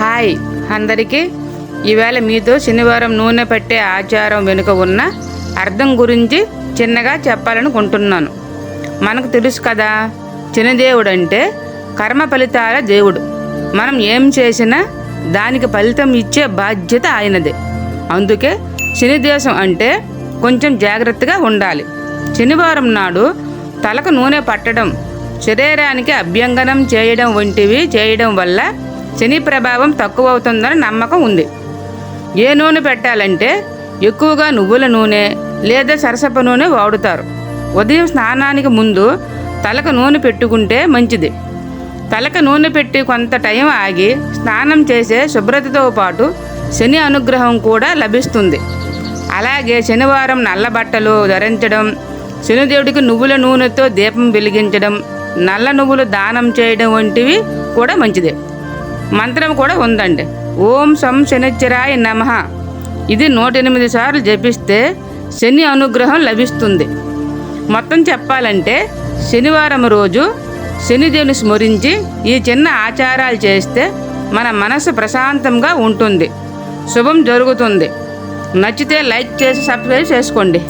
Hi. అందరికీ ఈవేళ మీతో శనివారం నూనె పెట్టే ఆచారం వెనుక ఉన్న అర్థం గురించి చిన్నగా చెప్పాలనుకుంటున్నాను. మనకు తెలుసు కదా శనిదేవుడు అంటే కర్మ ఫలితాల దేవుడు. మనం ఏం చేసినా దానికి ఫలితం ఇచ్చే బాధ్యత ఆయనదే. అందుకే శనిదేశం అంటే కొంచెం జాగ్రత్తగా ఉండాలి. శనివారం నాడు తలకు నూనె పట్టడం శరీరానికి అభ్యంగనం చేయడం వంటివి చేయడం వల్ల శని ప్రభావం తక్కువ అవుతుందని నమ్మకం ఉంది. ఏ నూనె పెట్టాలంటే ఎక్కువగా నువ్వుల నూనె లేదా సరసప నూనె వాడుతారు. ఉదయం స్నానానికి ముందు తలకు నూనె పెట్టుకుంటే మంచిది. తలకు నూనె పెట్టి కొంత టైం ఆగి స్నానం చేసే శుభ్రతతో పాటు శని అనుగ్రహం కూడా లభిస్తుంది. అలాగే శనివారం నల్ల బట్టలు ధరించడం శనిదేవుడికి నువ్వుల నూనెతో దీపం వెలిగించడం నల్ల నువ్వులు దానం చేయడం వంటివి కూడా మంచిదే. మంత్రం కూడా ఉందండి. ఓం సం శనిచ్చరాయ నమ. ఇది నూట ఎనిమిది సార్లు జపిస్తే శని అనుగ్రహం లభిస్తుంది. మొత్తం చెప్పాలంటే శనివారం రోజు శనిదేవుని స్మరించి ఈ చిన్న ఆచారాలు చేస్తే మన మనసు ప్రశాంతంగా ఉంటుంది. శుభం జరుగుతుంది. నచ్చితే లైక్ చేసి సబ్స్క్రైబ్ చేసుకోండి.